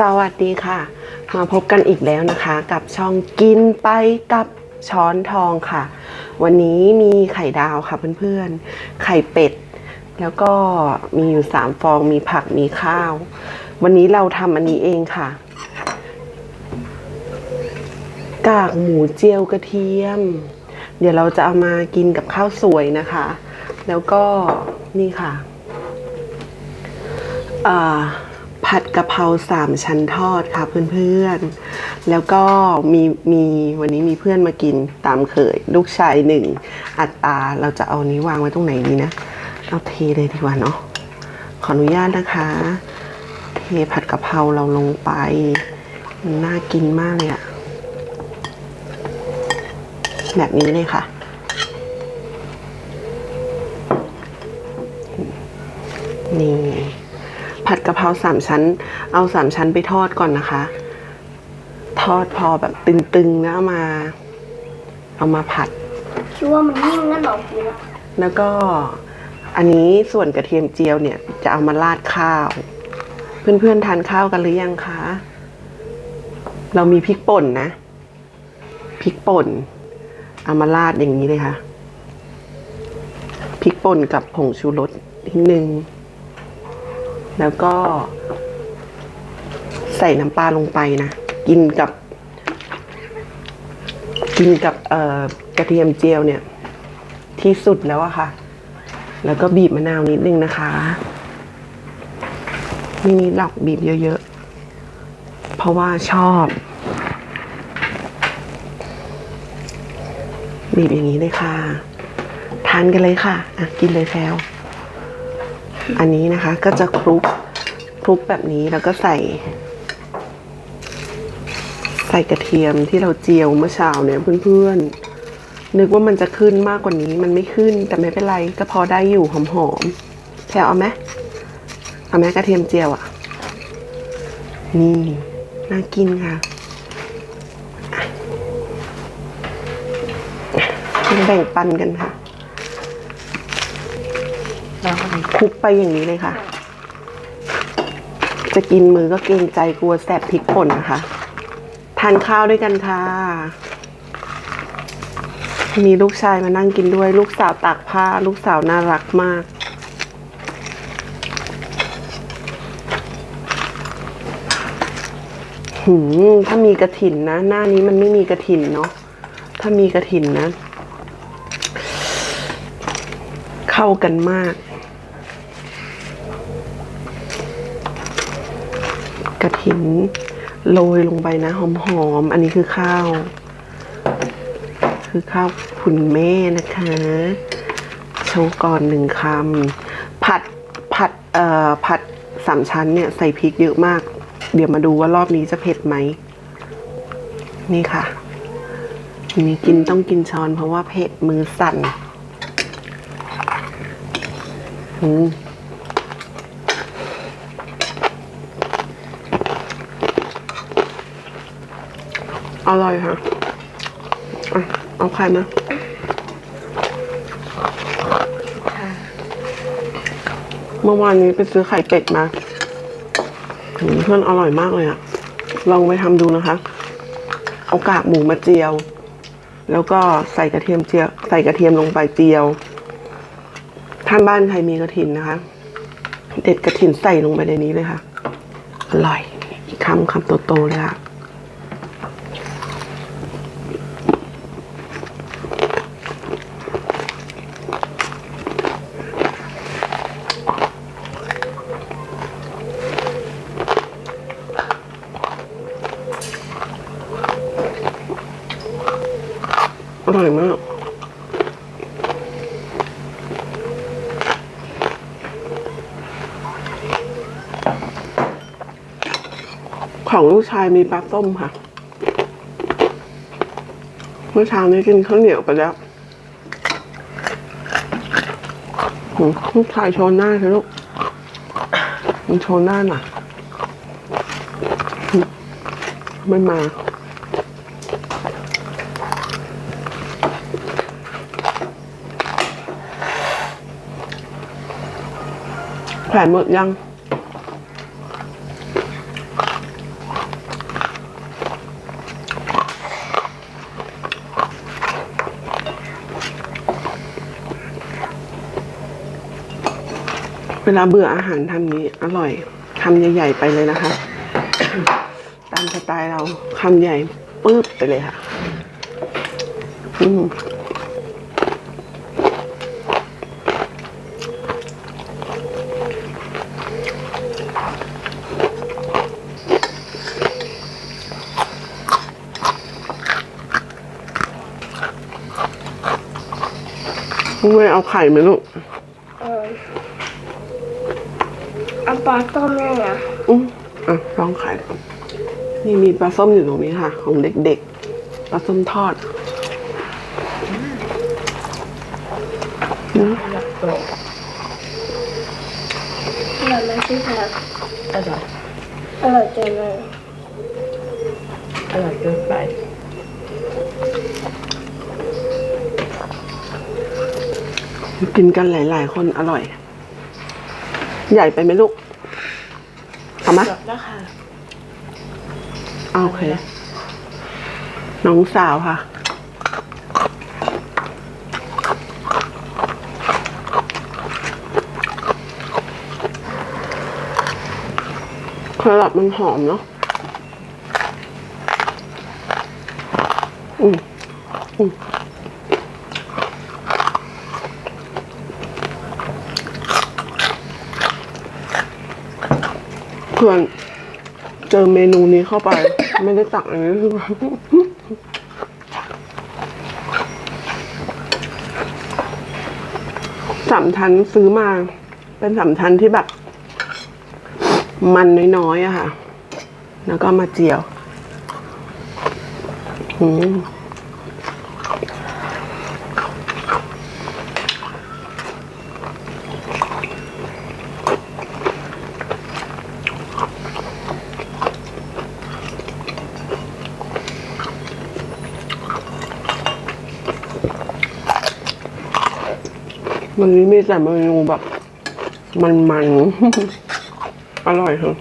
สวัสดีค่ะ มาพบกันอีกแล้วนะคะ กับช่องกินไปกับช้อนทองค่ะ วันนี้มีไข่ดาวค่ะเพื่อนๆ ไข่เป็ด แล้วก็มีอยู่สามฟองมีผักมีข้าว วันนี้เราทำอันนี้เองค่ะ กากหมูเจียวกระเทียม เดี๋ยวเราจะเอามากินกับข้าวสวยนะคะ แล้วก็นี่ค่ะอ่า ผัดกะเพราสามชั้นทอดค่ะเพื่อนๆ แล้วก็มีมีวันนี้มีเพื่อนมากินตามเคย ลูกชายหนึ่งอัตราเราจะเอานี้วางไว้ตรงไหนดีนะ เอาเทเลยดีกว่าเนาะขออนุญาตนะคะ เทผัดกะเพราเราลงไปนน่ากินมากเลยอะแบบนี้เลยค่ะนี่ ผัดกะเพราสามชั้น เอาสามชั้นไปทอดก่อนนะคะ ทอดพอแบบตึงๆแล้วเอามา เอามาผัด คิดว่ามันนิ่มนั่นหรอกินอะแล้วก็อันนี้ส่วนกระเทียมเจียวเนี่ย จะเอามาราดข้าว เพื่อนๆทานข้าวกันหรือยังคะ เรามีพริกป่นนะพริกป่น เอามาราดอย่างนี้เลยค่ะพริกป่นกับผงชูรสนิดนึง แล้วก็ ใส่น้ำปลาลงไปนะ กินกับ กินกับเอ่อกระเทียมเจียวเนี่ย ที่สุดแล้วอะค่ะ แล้วก็บีบมะนาวนิดนึงนะคะไม่นิดหรอกบีบเยอะๆ เพราะว่าชอบ บีบอย่างนี้เลยค่ะ ทานกันเลยค่ะ อะ กินเลยแซว อันนี้นะคะก็จะคลุกคลุกแบบนี้แล้วก็ใส่ ใส่กระเทียมที่เราเจียวเมื่อเช้าเนี่ยเพื่อนๆ นึกว่ามันจะขึ้นมากกว่านี้มันไม่ขึ้นแต่ไม่เป็นไรก็พอได้อยู่หอมๆแพรเอาไหมเอาไหมกระเทียมเจียวอะ่ะ นี่น่ากินค่ะแบ่งปันกันค่ะ แล้วคลุกไปอย่างนี้เลยค่ะ จะกินมือก็เกรงใจกลัวแสบพริกป่นนะคะ ทานข้าวด้วยกันค่ะ มีลูกชายมานั่งกินด้วย ลูกสาวตากผ้า ลูกสาวน่ารักมาก หืม ถ้ามีกระถินนะ หน้านี้มันไม่มีกระถินเนาะ ถ้ามีกระถินนะ เข้ากันมาก กระถินโรยลงไปนะ หอมๆ อันนี้คือข้าว คือข้าวคุณแม่นะคะโชว์ก่อนหนึ่งคำผัดผัดเอ่อผัดสามชั้นเนี่ยใส่พริกเยอะมาก เดี๋ยวมาดูว่ารอบนี้จะเผ็ดไหม นี่ค่ะนี่กินต้องกินช้อนเพราะว่าเผ็ดมือสั่นอืม อร่อยค่ะอะเอาไข่มาเมื่อวานนี้ไปซื้อไข่เป็ดมาอืมเพื่อนอร่อยมากเลยอะลองไปทำดูนะคะ เอากากหมูมาเจียว แล้วก็ใส่กระเทียมเจียว ใส่กระเทียมลงไปเจียว ท่านบ้านใครมีกระถินนะคะ เด็ดกระถินใส่ลงไปในนี้เลยค่ะ อร่อย อีกคำคำโตๆเลยค่ะ ร่อยมาก ของลูกชายมีปลาต้มค่ะ เมื่อเช้านี้กินข้าวเหนียวไปแล้วลูกชายโชว์หน้าสิลูกมันโชว์หน้าหน่อยหืมไม่มา ผ่หมดยัง เวลาเบื่ออาหารทำนี้ อร่อยทำใหญ่ ๆ ไปเลยนะคะ ตามสไตล์เราคำใหญ่ปื๊บไปเลยค่ะ อืม ไม่เอาไข่ไหมลูกเออเอาปลาต้มเนี่ยนะอืมอะลองไข่นี่มีปลาส้มอยู่ตรงนี้ค่ะ ของเด็กๆปลาส้มทอดนะอร่อยไหมพี่แพรอร่อยอร่อยจังเลยอร่อยเกินไป กินกันหลาย ๆ คนอร่อย ใหญ่ไปไหมลูกเอาไหมจบแล้วค่ะอะโอเค น้องสาวค่ะ แครอทมันหอมเนาะอืมอืม พื่อนเจอเมนูนี้เข้าไป ไม่ได้ตักอันนี้คือสามชั้นซื้อมา เป็นสามชั้นที่แบบ มันน้อยๆอะค่ะ แล้วก็มาเจียว อืม วันนี้มีแต่เมนูแบบ มันๆ อร่อยค่ะ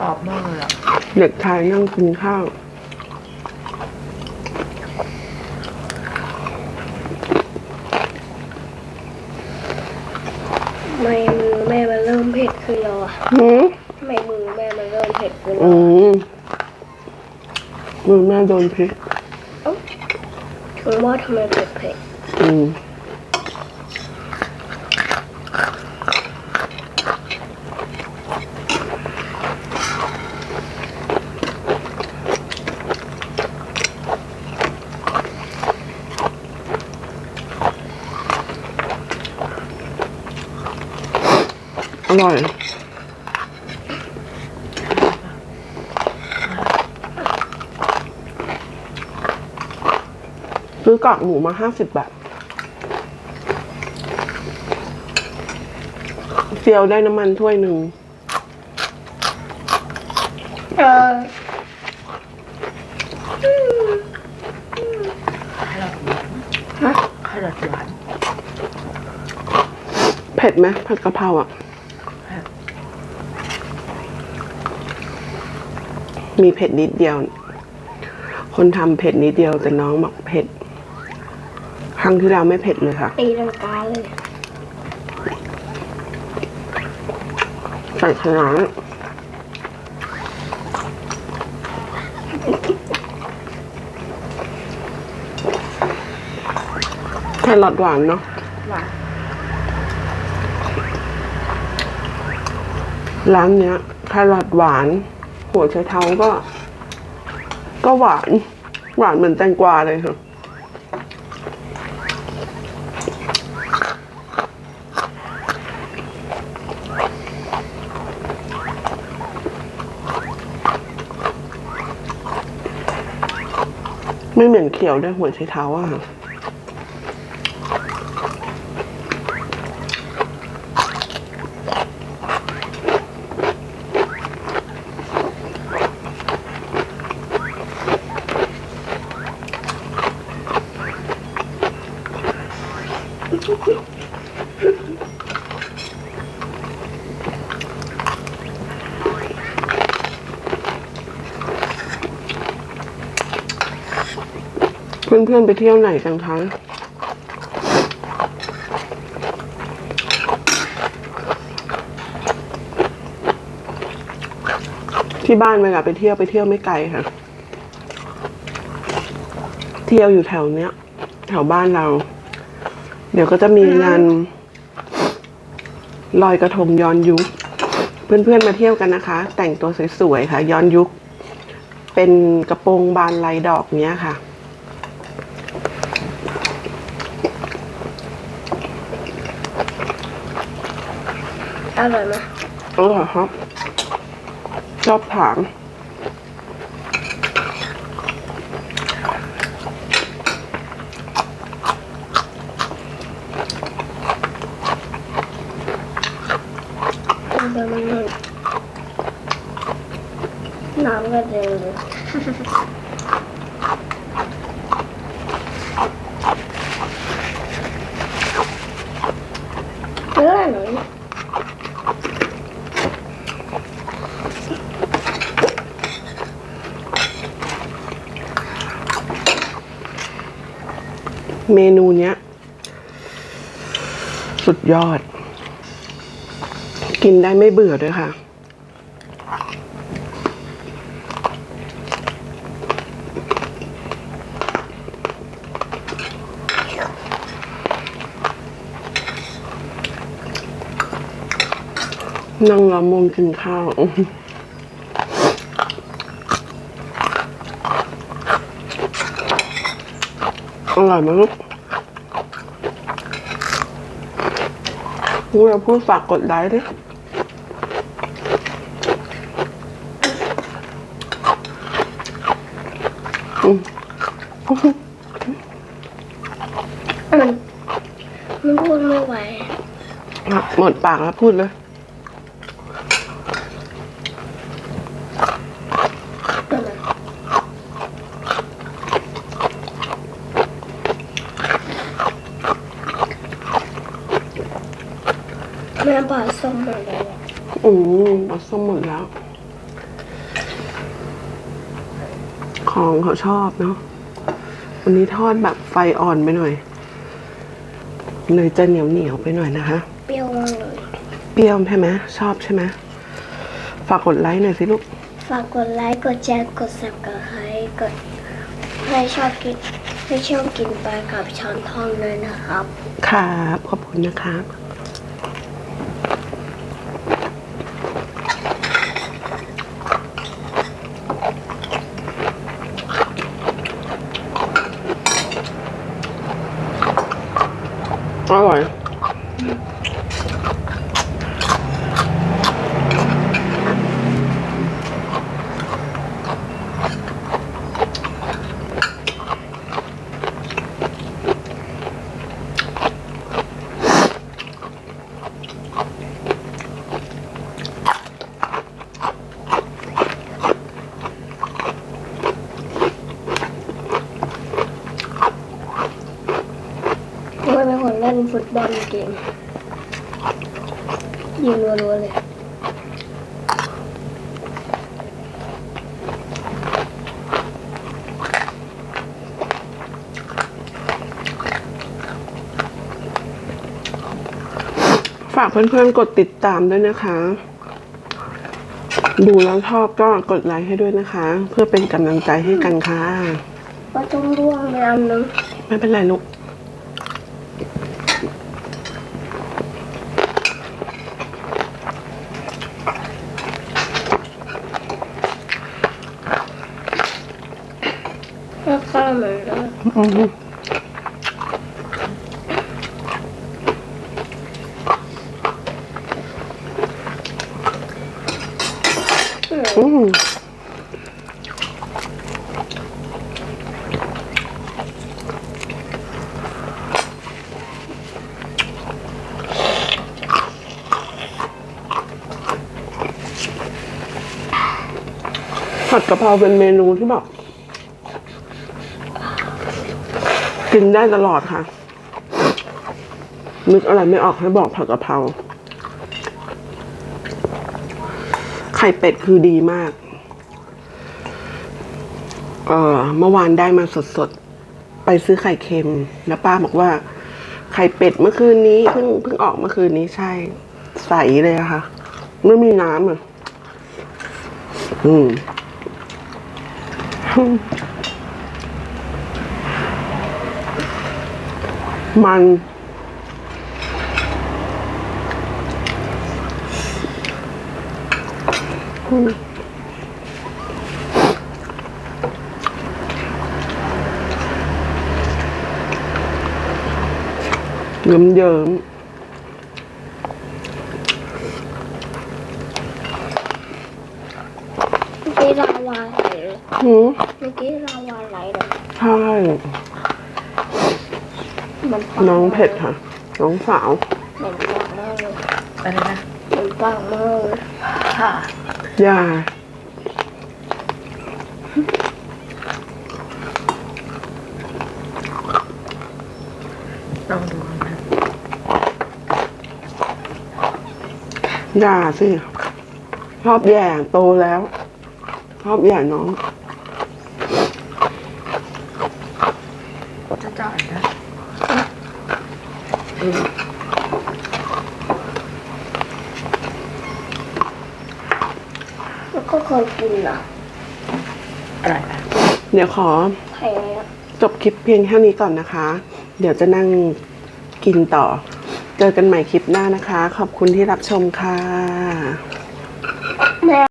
กรอบมากเลยอะเด็กชายนั่งกินข้าวทำไมมือแม่มันเริ่มเผ็ดขึ้นแล้วอะ หืม มมือแม่โดนพริกถึงว่าทำไมเผ็ดเผ็ดอืมอร่อย ซื้อกากหมูมาห้าสิบบาทเซียวได้น้ำมันถ้วยหนึ่งเออแครอทหวานเผ็ดไหมผัดกะเพราอะเผ็ดมีเผ็ดนิดเดียว คนทำเผ็ดนิดเดียวแต่น้องบอกเผ็ด ครั้งที่แล้วไม่เผ็ดเลยค่ะ ตีลังกาเลยใส่ขนาดแครอทหวานเนาะหวานร้านเนี้ยแครอทหวาน หัวไชเท้าก็ ก็หวาน หวานเหมือนแตงกวาเลยค่ะ ไม่เหม็นเขียวด้วยหัวใช้เท้าอะ เพื่อนๆไปเที่ยวไหนกันคะที่บ้านเวลาไปเที่ยวไปเที่ยวไม่ไกลค่ะ เที่ยวอยู่แถวเนี้ย แถวบ้านเรา เดี๋ยวก็จะมีงานลอยกระทงย้อนยุค เพื่อนๆมาเที่ยวกันนะคะ แต่งตัวสวยๆค่ะ ย้อนยุค เป็นกระโปรงบานลายดอกเนี้ยค่ะ อร่อยไหมอร่อยครับ ชอบถามมันจะมันนุ่นน้ำก็เด็นเลยเนื้อหน่อย เมนูเนี้ย สุดยอด กินได้ไม่เบื่อด้วยค่ะ นั่งล้อมวงกินข้าว อร่อยไหมลูกเราพูดฝากกดไลค์ดิอืมมันมันพูดไม่ไหวอะหมดปากแล้วพูดเลย นั่นน่ะแม่ปลาส้มหมดเลยอะอืมหมดส้มหมดแล้ว ของเขาชอบเนาะวันนี้ทอดแบบไฟอ่อนไปหน่อย เลยจะเหนียวเหนียวๆไปหน่อยนะคะ เปรี้ยวมากเลย เปรี้ยวใช่ไหมชอบใช่ไหมฝากกดไลค์หน่อยสิลูก ฝากกดไลค์กดแชร์กด subscribe กดให้ชอบกินให้ชอบกินปลากับช้อนทองเลยนะครับ ครับ ขอบคุณนะครับ อ นคนเล่นฟุตบอลเก่งยิงรัวๆเลยฝากเพื่อนๆกดติดตามด้วยนะคะ ดูแล้วชอบก็กดไลค์ให้ด้วยนะคะ เพื่อเป็นกำลังใจให้กันค่ะ ก็ต้องร่วงไปอันนึง ไม่เป็นไรลูก อืมผัดกะเพราเป็นเมนูที่แบบ กินได้ตลอดค่ะ นึกอะไรไม่ออกให้บอกผัดกะเพราไข่เป็ดคือดีมาก เออเมื่อวานได้มาสดๆ ไปซื้อไข่เค็ม แล้วป้าบอกว่า ไข่เป็ดเมื่อคืนนี้เพิ่งเพิ่งออกเมื่อคืนนี้ใช่ ใสเลยอะค่ะ ไม่มีน้ำอะอืม มันเยิ้มเยิ้มเมื่อกี้ลาวาไหลเลยๆหืมเมื่อกี้ลาวาไหลเลยใช่ มันปัน้องเผ็ดค่ะ น้องสาวเหม็นปากมากเลยอะไรนะเหม็นปากมากเลยค่ะย่าลองดูนะย่าสิชอบแย่โตแล้วชอบแย่น้องจะจ่ายนะ แล้วก็คยกินเหรออะไรนะเดี๋ยวขอไข่เนี่ยจบคลิปเพียงแค่นี้ก่อนนะคะ เดี๋ยวจะนั่งกินต่อ เจอกันใหม่คลิปหน้านะคะ ขอบคุณที่รับชมค่ะ